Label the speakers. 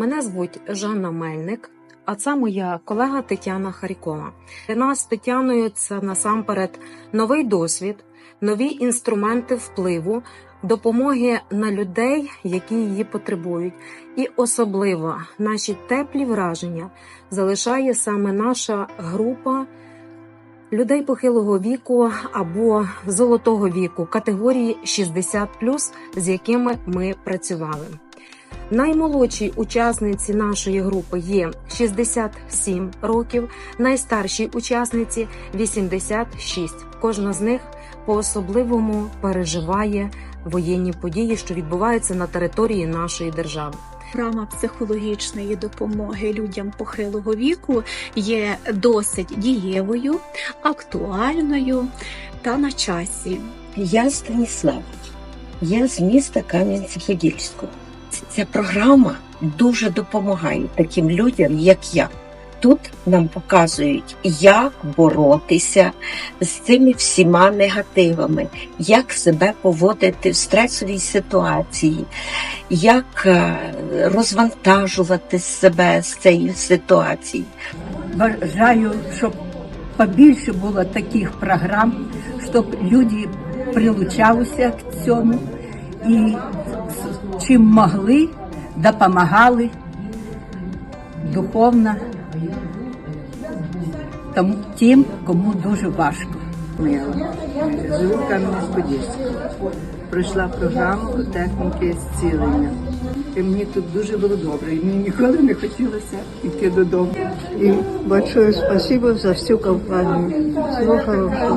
Speaker 1: Мене звуть Жанна Мельник, а це моя колега Тетяна Харікова. Для нас з Тетяною це насамперед новий досвід, нові інструменти впливу, допомоги на людей, які її потребують. І особливо наші теплі враження залишає саме наша група людей похилого віку або золотого віку категорії 60+, з якими ми працювали. Наймолодшій учасниці нашої групи є 67 років, найстаршій учасниці 86. Кожна з них по-особливому переживає воєнні події, що відбуваються на території нашої держави.
Speaker 2: Програма психологічної допомоги людям похилого віку є досить дієвою, актуальною та на часі.
Speaker 3: Я Станіслав, я з міста Кам'янця-Подільського. Ця програма дуже допомагає таким людям, як я. Тут нам показують, як боротися з цими всіма негативами, як себе поводити в стресовій ситуації, як е, розвантажувати себе з цієї ситуації.
Speaker 4: Бажаю, щоб побільше було таких програм, щоб люди прилучалися к цьому і чим могли, допомагали духовно тому, тим, кому дуже важко.
Speaker 5: Живу в Кам'янець-Подільську. Пройшла програму техніки зцілення. І мені тут дуже було добре. І мені ніколи не хотілося йти додому. І большое спасибо за всю компанію. Всього хорошого.